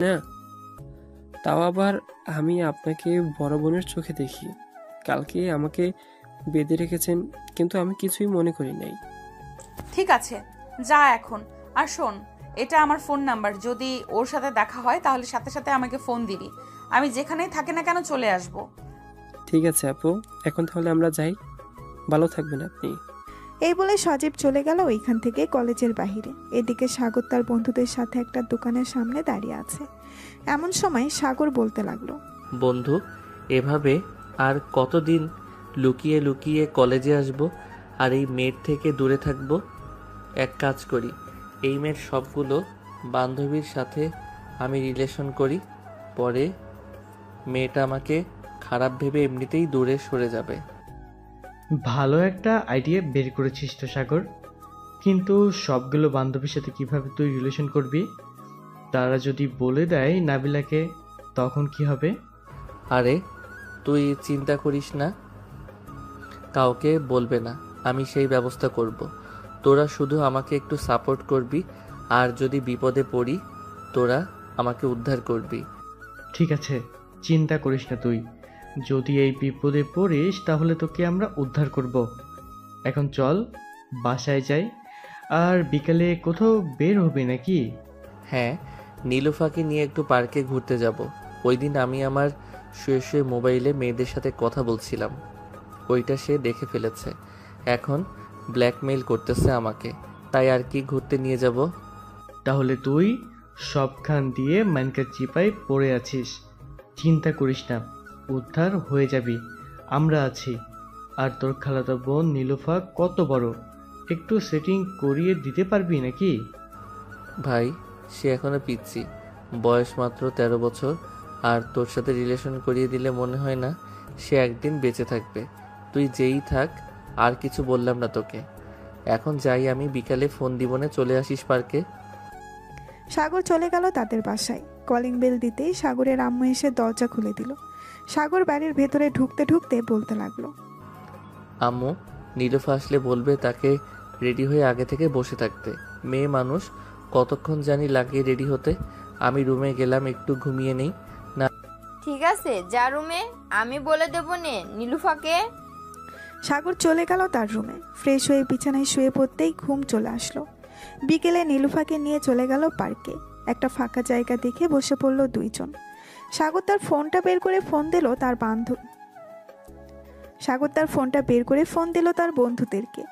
না তাও আবার আমি আপনাকে বড় বোনের চোখে দেখি। কালকে আমাকে বেঁধে রেখেছেন কিন্তু আমি কিছুই মনে করি নাই। ঠিক আছে যা এখন। আর শোন এটা আমার ফোন নাম্বার। যদি ওর সাথে দেখা হয় তাহলে সাথে সাথে আমাকে ফোন দিবি। আমি যেখানেই থাকি না কেন চলে আসব। ঠিক আছে আপু এখন তাহলে আমরা যাই। ভালো থাকবেন আপনি। এই বলে সজীব চলে গেল ওইখান থেকে কলেজের বাহিরে। এদিকে সাগর তার বন্ধুদের সাথে একটা দোকানের সামনে দাঁড়িয়ে আছে। এমন সময় সাগর বলতে লাগল, বন্ধু, এভাবে আর কতদিন লুকিয়ে লুকিয়ে কলেজে আসব আর এই মেয়ের থেকে দূরে থাকব? এক কাজ করি, এই মেয়ের সবগুলো বান্ধবীর সাথে আমি রিলেশন করি, পরে মেয়েটা আমাকে খারাপ ভেবে এমনিতেই দূরে সরে যাবে। ভালো একটা আইডিয়া বের করেছিস তো সাগর। কিন্তু সবগুলো বান্ধবীর সাথে কীভাবে তুই রিলেশন করবি? তারা যদি বলে দেয় নাবিলাকে তখন কি হবে? আরে তুই চিন্তা করিস না। কাউকে বলবে না আমি সেই ব্যবস্থা করব। তোরা শুধু আমাকে একটু সাপোর্ট করবি আর যদি বিপদে পড়ি তোরা আমাকে উদ্ধার করবি। ঠিক আছে চিন্তা করিস না তুই। যদি এই বিপদে পড়িস তাহলে তোকে আমরা উদ্ধার করব। এখন চল বাসায় যাই। আর বিকালে কোথাও বের হবি নাকি? হ্যাঁ নীলুফাকে নিয়ে একটু পার্কে ঘুরতে যাব। ওই দিন আমি আমার শুয়ে শুয়ে মোবাইলে মেয়েদের সাথে কথা বলছিলাম। ওইটা সে দেখে ফেলেছে। এখন ব্ল্যাকমেইল করতেছে আমাকে। তাই আর কি ঘুরতে নিয়ে যাব? তাহলে তুই সবখান দিয়ে মানকার চিপায় পড়ে আছিস। চিন্তা করিস না। উদ্ধার হয়ে যাবি। আমরা আছি। আর তোর খালাতো বোন নীলোফা কত বড়? একটু সেটিং করিয়ে দিতে পারবি নাকি? ভাই সে এখনও পিচ্ছি। বয়স মাত্র তেরো বছর। আর তোর সাথে রিলেশন করিয়ে দিলে মনে হয় না সে একদিন বেঁচে থাকবে। তুই যেই থাক আর কিছু বললাম না তোকে। এখন যাই আমি বিকালে ফোন দিবনে চলে আসিস পার্কে। সাগর চলে গেল তাদের বাসায়। কলিং বেল দিতেই সাগরের আম্মু এসে দরজা খুলে দিল। সাগর বাড়ির ভেতরে ঢুকতে ঢুকতে বলতে লাগল আম্মু নীলুফা আসলে বলবে তাকে রেডি হয়ে আগে থেকে বসে থাকতে। মেয়ে মানুষ কতক্ষণ জানি লাগে রেডি হতে। আমি রুমে গেলাম একটু ঘুমিয়ে নেই। ঠিক আছে যা রুমে আমি বলে দেবো নে নীলুফাকে। সাগর চলে গেল তার রুমে। ফ্রেশ হয়ে বিছানায় শুয়ে পড়তেই ঘুম চলে আসলো। বিকেলে নীলুফাকে নিয়ে চলে গেল পার্কে। একটা ফাঁকা জায়গা দেখে বসে পড়ল দুইজন। সাগর তার ফোনটা বের করে ফোন দিল তার বান্ধব সাগর তার ফোনটা বের করে ফোন দিল তার বন্ধুদেরকে।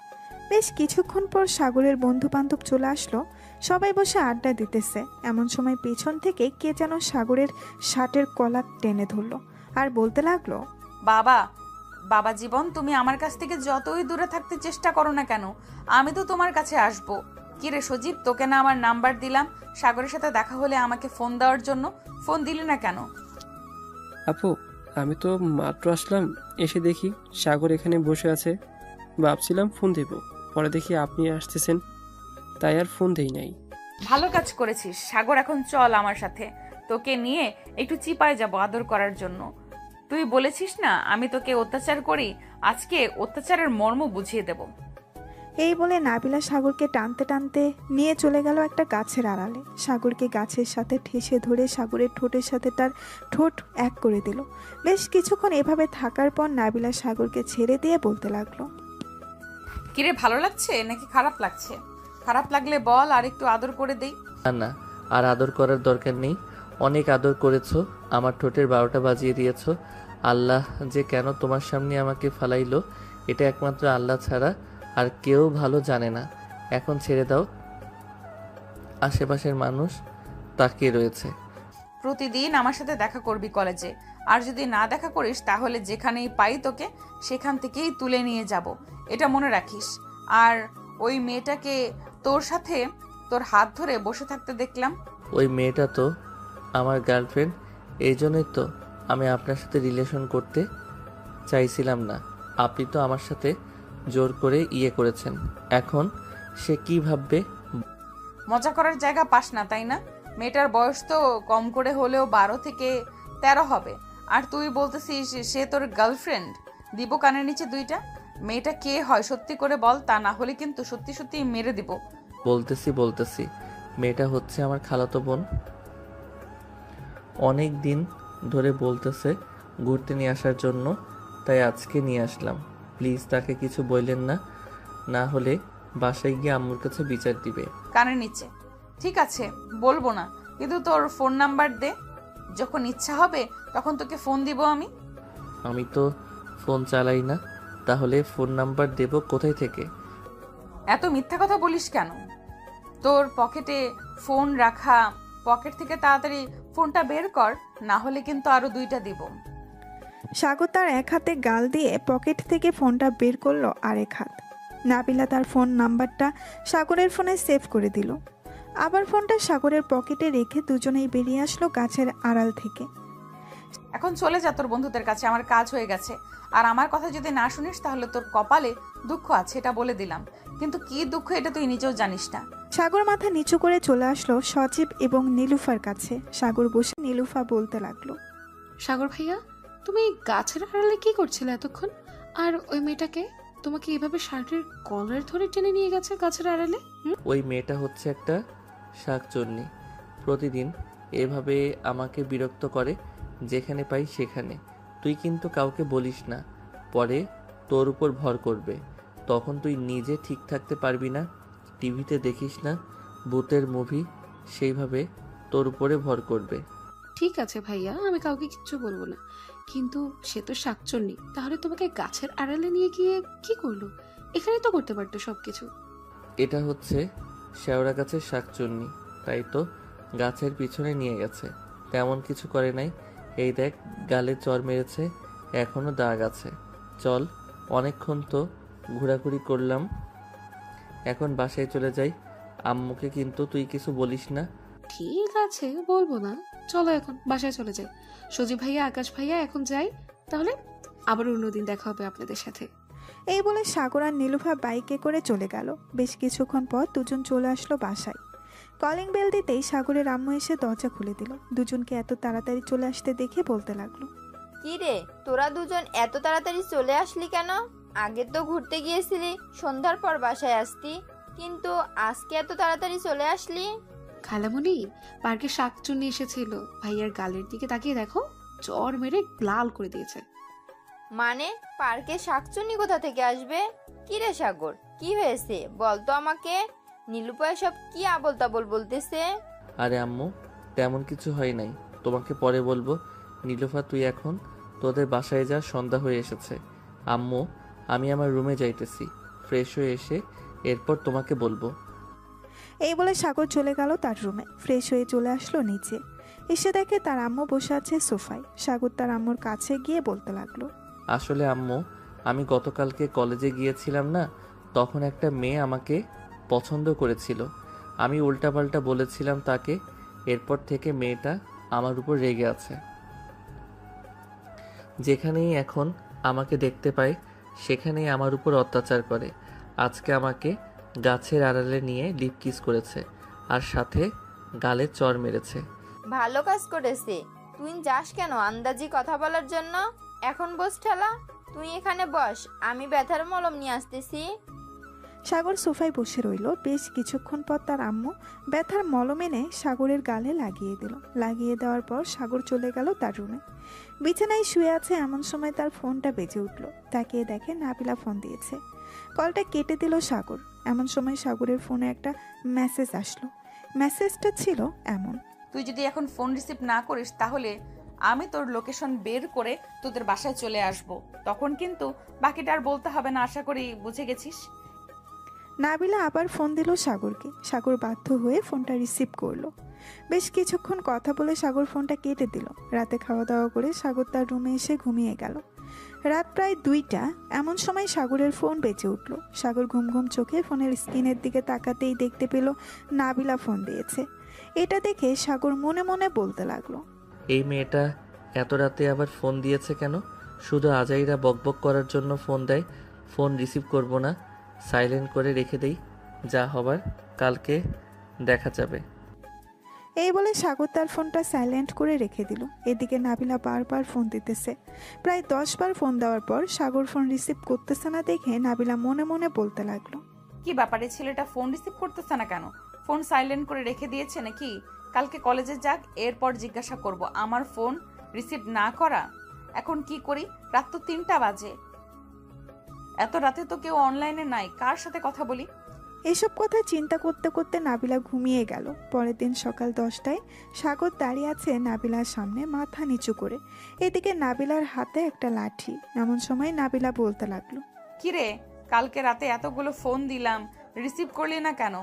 বেশ কিছুক্ষণ পর সাগরের বন্ধু বান্ধব চলে আসলো। সবাই বসে আড্ডা দিতেছে। এমন সময় পেছন থেকে কে যেন সাগরের শার্টের কলার টেনে ধরলো আর বলতে লাগল, বাবা বাবা জীবন, তুমি আমার কাছ থেকে যতই দূরে থাকতে চেষ্টা করো না কেন, আমি তো তোমার কাছে আসব। কিরে সজীব তোকে না আমার নাম্বার দিলাম। সাগরের সাথে দেখা হলে আমাকে ফোন দেওয়ার জন্য। ফোন দিলি না কেন? আপু আমি তো মাত্র আসলাম এসে দেখি সাগর এখানে বসে আছে। ভাবছিলাম ফোন দেব পরে দেখি আপনি আসতেছেন তাই আর ফোন দেই নাই। ভালো কাজ করেছিস সাগর এখন চল আমার সাথে। তোকে নিয়ে একটু চিপায় যাব আদর করার জন্য। তুই বলেছিস না আমি তোকে অত্যাচার করি আজকে অত্যাচারের মর্ম বুঝিয়ে দেব। এই বলে নাবিলা সাগরকে টানতে টানতে নিয়ে চলে গেল একটা গাছের আড়ালে। সাগরকে গাছের সাথে ঠেসে ধরে সাগরের ঠোঁটের সাথে তার ঠোঁট এক করে দিল। বেশ কিছুক্ষণ এভাবে থাকার পর নাবিলা সাগরকে ছেড়ে দিয়ে বলতে লাগল কিরে ভালো লাগছে? নাকি খারাপ লাগছে? খারাপ লাগলে বল আর একটু আদর করে দেই। না না আর আদর করার দরকার নেই। অনেক আদর করেছ আমার ঠোঁটের বারোটা বাজিয়ে দিয়েছ। আল্লাহ যে কেন তোমার সামনে আমাকে ফালাইলো এটা একমাত্র আল্লাহ ছাড়া আর কেউ ভালো জানে না। এখন ছেড়ে দাও। আশেপাশের মানুষ তাকিয়ে রয়েছে। প্রতিদিন আমার সাথে দেখা করবি কলেজে। আর যদি না দেখা করিস তাহলে যেখানেই পাই তোকে সেখান থেকেই তুলে নিয়ে যাব। এটা মনে রাখিস। আর ওই মেয়েটাকে তোর সাথে তোর হাত ধরে বসে থাকতে দেখলাম। ওই মেয়েটা তো আমার গার্লফ্রেন্ড। এই জন্যই তো আমি আপনার সাথে রিলেশন করতে চাইছিলাম না। আপনি তো আমার সাথে জোর করে ইয়ে করেছেন। এখন সে কি ভাববে? মজা করার জায়গা পাস না তাই না? মেয়েটার বয়স তো কম করে হলেও বারো থেকে তেরো হবে। আর তুই বলতেছিস সে তোর গার্লফ্রেন্ড দিব কানের নিচে দুইটা? মেয়েটা কে হয় সত্যি করে বল তা না হলে কিন্তু সত্যি সত্যি মেরে দিব। বলতেছি বলতেছি মেয়েটা হচ্ছে আমার খালাতো বোন। অনেক দিন ধরে বলতেছে ঘুরতে নিয়ে আসার জন্য তাই আজকে নিয়ে আসলাম। প্লিজ তাকে কিছু বললেন না। না হলে বাসায় গিয়ে আম্মুর কাছে বিচার দিবে। কানের নিচে। ঠিক আছে বলব না। কিন্তু তোর ফোন নাম্বার দে। যখন ইচ্ছা হবে তখন তোকে ফোন দিব আমি। আমি তো ফোন চালাই না। তাহলে ফোন নাম্বার দেব কোথায় থেকে? এত মিথ্যা কথা বলিস কেন? তোর পকেটে ফোন রাখা পকেট থেকে তাড়াতাড়ি ফোনটা বের কর না হলে কিন্তু আরও দুইটা দিব। সাগর তার এক হাতে গাল দিয়ে পকেট থেকে ফোনটা বের করল আরেক হাত। নাবিলা তার ফোন নাম্বারটা সাগরের ফোনে সেভ করে দিল। আবার ফোনটা সাগরের পকেটে রেখে দুজনেই বেরিয়ে আসলো গাছের আড়াল থেকে। এখন চলে যা তোর বন্ধুদের কাছে আমার কাজ হয়ে গেছে। আর আমার কথা যদি না শুনিস তাহলে তোর কপালে দুঃখ আছে এটা বলে দিলাম। কিন্তু কি দুঃখ এটা তুই নিজেও জানিস না। সাগর মাথা নিচু করে চলে আসলো সচিব এবং নীলুফার কাছে। সাগর বসে নীলুফা বলতে লাগল সাগর ভাইয়া? তুমি গাছের আড়ালে কি করছিলে এতক্ষণ? আর ওই মেয়েটাকে তোমাকে এভাবে শার্টের কলার ধরে টেনে নিয়ে গেছে গাছের আড়ালে? হুম? ওই মেয়েটা হচ্ছে একটা শাকচন্নি। প্রতিদিন এভাবে আমাকে বিরক্ত করে যেখানে পাই সেখানে। তুই কিন্তু কাউকে বলিস না। পরে তোর উপর ভর করবে। তখন তুই নিজে ঠিক থাকতে পারবি না টিভিতে দেখিস না ভূতের মুভি সেইভাবে তোর উপরে ভর করবে। ঠিক আছে ভাইয়া আমি কাউকে কিচ্ছু বলব না। কিন্তু সে তো শাকচন্নি। তাহলে তোমাকে গাছের আড়ালে নিয়ে গিয়ে কি করল? এখানে তো করতে পারতো সবকিছু। এটা হচ্ছে শেওড়া গাছের শাকচুন্নি। তাই তো গাছের পিছনে নিয়ে গেছে। তেমন কিছু করে নাই। এই দেখ গালে চর মেরেছে এখনও দাগ আছে। চল অনেকক্ষণ তো ঘোরাঘুরি করলাম। এখন বাসায় চলে যাই। আম্মুকে কিন্তু তুই কিছু বলিস না। ঠিক আছে বলব না। চলো এখন বাসায় চলে যাই। সজীব ভাইয়া আকাশ ভাইয়া এখন যাই তাহলে আবার অন্যদিন দেখা হবে আপনাদের সাথে। এই বলে সাগর আর নীলুফা বাইকে করে চলে গেল। বেশ কিছুক্ষণ পর দুজন চলে আসলো বাসায়। কলিং বেল দিতেই সাগরের আম্মু এসে দরজা খুলে দিল। দুজনকে এত তাড়াতাড়ি চলে আসতে দেখে বলতে লাগল কি রে তোরা দুজন এত তাড়াতাড়ি চলে আসলি কেন? আগে তো ঘুরতে গিয়েছিলি সন্ধ্যার পর বাসায় আসতি। কিন্তু আজকে এত তাড়াতাড়ি চলে আসলি? খালামণি পার্কে শাকচুন্নি এসেছিল। ভাইয়ার গালের দিকে তাকিয়ে দেখো জ্বর মেরে লাল করে দিয়েছে। মানে পার্কে শাকচুন্নি কোথা থেকে আসবে? কি রে সাগর কি হয়েছে? বল তো আমাকে। নীলুপা সব কি আবল তাবল বলতেছে? আরে আম্মু তেমন কিছু হয় নাই। তোমাকে পরে বলব। নীলোফা তুই এখন তোদের বাসায় যা সন্ধ্যা হয়ে এসেছে। আম্মু আমি আমার রুমে যাইতেছি। ফ্রেশ হয়ে এসে এরপর তোমাকে বলব। এই বলে সাগর চলে গেল তার রুমে। ফ্রেশ হয়ে চলে আসলো নিচে। এসে দেখে তার আম্মু বসে আছে সোফায়। সাগর তার আম্মুর কাছে গিয়ে বলতে লাগল, আসলে আম্মু, আমি গতকালকে কলেজে গিয়েছিলাম না, তখন একটা মেয়ে আমাকে পছন্দ করেছিল। আমি উল্টাপাল্টা বলেছিলাম তাকে, এরপর থেকে মেয়েটা আমার উপর রেগে আছে। যেখানেই এখন আমাকে দেখতে পায়, সেখানেই আমার উপর অত্যাচার করে। আজকে আমাকে গাছের আড়ালে নিয়ে লিপ কিস করেছে আর সাথে গালে চর মেরেছে। ভালো কাজ করেছে। তুই যাস কেন আন্দাজি কথা বলার জন্য? এখন বস ঠেলা তুই এখানে বস আমি ব্যথার মলম নিয়ে আসতেছি। সাগর সোফায় বসে রইল। বেশ কিছুক্ষণ পর তার আম্মু ব্যথার মলম এনে সাগরের গালে লাগিয়ে দিল। লাগিয়ে দেওয়ার পর সাগর চলে গেল তার রুমে বিছানায় শুয়ে আছে এমন সময় তার ফোনটা বেজে উঠল। তাকিয়ে দেখে নাবিলা ফোন দিয়েছে। কলটা কেটে দিল সাগর। এমন সময় সাগরের ফোনে একটা মেসেজ আসলো। মেসেজটা ছিল এমন। তুই যদি এখন ফোন রিসিভ না করিস তাহলে আমি তোর লোকেশন বের করে তোদের বাসায় চলে আসব। তখন কিন্তু বাকিটা আর বলতে হবে না আশা করি বুঝে গেছিস? নাবিলা আবার ফোন দিল সাগরকে। সাগর বাধ্য হয়ে ফোনটা রিসিভ করল। বেশ কিছুক্ষণ কথা বলে সাগর ফোনটা কেটে দিল। রাতে খাওয়া দাওয়া করে সাগর তার রুমে এসে ঘুমিয়ে গেল। রাত প্রায় দুইটা, এমন সময় সাগরের ফোন বেঁচে উঠল। সাগর ঘুম ঘুম চোখে ফোনের স্ক্রিনের দিকে তাকাতেই দেখতে পেল, নাবিলা ফোন দিয়েছে। এটা দেখে সাগর মনে মনে বলতে লাগল। এই মেয়েটা এত রাতে আবার ফোন দিয়েছে কেন? শুধু আজাইরা বকবক করার জন্য ফোন দেয়, ফোন রিসিভ করব না। সাইলেন্ট করে রেখে দেই, যা হবার, কালকে দেখা যাবে। এই বলে সাগর তার ফোনটা সাইলেন্ট করে রেখে দিল। এদিকে নাবিলা বারবার ফোন দিতেছে। প্রায় দশ বার ফোন দেওয়ার পর সাগর ফোন রিসিভ করতেছে না দেখে নাবিলা মনে মনে বলতে লাগল। কি ব্যাপারে ছেলেটা ফোন রিসিভ করতেছে না কেন? ফোন সাইলেন্ট করে রেখে দিয়েছে নাকি? কালকে কলেজে যাক, এরপর জিজ্ঞাসা করব, আমার ফোন রিসিভ না করা? এখন কি করি? রাত তো তিনটা বাজে। এত রাতে তো কেউ অনলাইনে নাই, কার সাথে কথা বলি? এসব কথা চিন্তা করতে করতে নাবিলা ঘুমিয়ে গেল। পরের দিন সকাল দশটায় সাগর দাঁড়িয়ে আছে নাবিলার সামনে মাথা নিচু করে। এদিকে নাবিলার হাতে একটা লাঠি। এমন সময় নাবিলা বলতে লাগল কিরে কালকে রাতে এতগুলো ফোন দিলাম রিসিভ করলি না কেন?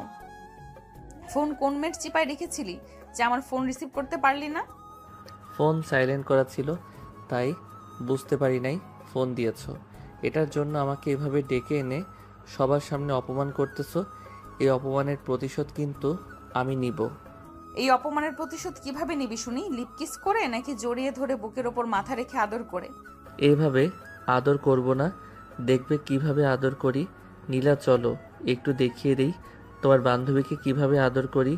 ফোন কোন মেট চিপায় রেখেছিলি যে আমার ফোন রিসিভ করতে পারলি না? ফোন সাইলেন্ট করা ছিল তাই বুঝতে পারি নাই ফোন দিয়েছ। এটার জন্য আমাকে এভাবে ডেকে এনে সবার সামনে অপমান করতেছো এই অপমানের প্রতিশোধ কিন্তু আমি নিব। এই অপমানের প্রতিশোধ কীভাবে নিবি শুনি? লিপকিস করে নাকি জড়িয়ে ধরে বুকের ওপর মাথা রেখে আদর করে? এইভাবে আদর করব না। দেখবে কীভাবে আদর করি? নীলা চলো একটু দেখিয়ে দেই তোমার বান্ধবীকে কীভাবে আদর করি?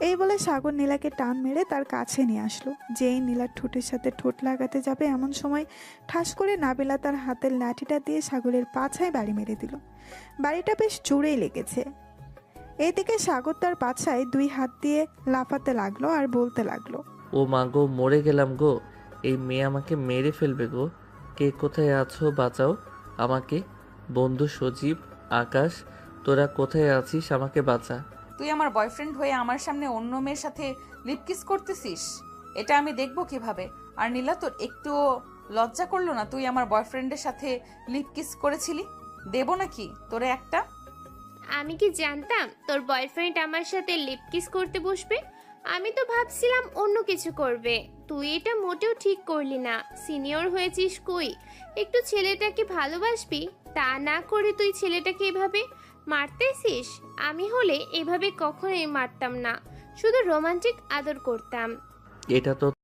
এই বলে সাগর নীলাকে টান মেরে তার কাছে নিয়ে আসলো। যেই নীলার ঠোঁটের সাথে ঠোঁট লাগাতে যাবে এমন সময় ঠাস করে নাবিলা তার হাতের লাঠিটা দিয়ে সাগরের পাছায় বাড়ি মেরে দিল। বাড়িটা বেশ জোরেই লেগেছে। এদিকে সাগর তার পাছায় দুই হাত দিয়ে লাফাতে লাগল আর বলতে লাগল, ও মা গো, মরে গেলাম গো। এই মেয়ে আমাকে মেরে ফেলবে গো। কে কোথায় আছো বাঁচাও আমাকে। বন্ধু সজীব, আকাশ, তোরা কোথায় আছিস আমাকে বাঁচা। তুই আমার বয়ফ্রেন্ড হয়ে আমার সামনে অন্য মেয়ের সাথে লিপকিস করতেছিস? এটা আমি দেখব কীভাবে? আর নীলা তোর একটুও লজ্জা করল না তুই আমার বয়ফ্রেন্ডের সাথে লিপকিস করেছিলি? দেবো নাকি তোরে একটা? আমি কি জানতাম তোর বয়ফ্রেন্ড আমার সাথে লিপ কিস করতে বসবে? আমি তো ভাবছিলাম অন্য কিছু করবে। তুই এটা মোটেও ঠিক করলি না। সিনিয়র হয়েছিস কই? একটু ছেলেটাকে ভালোবাসবি? তা না করে তুই ছেলেটাকে এভাবে মারতেছিস? আমি হলে এভাবে কখনোই মারতাম না। শুধু রোমান্টিক আদর করতাম। এটা তো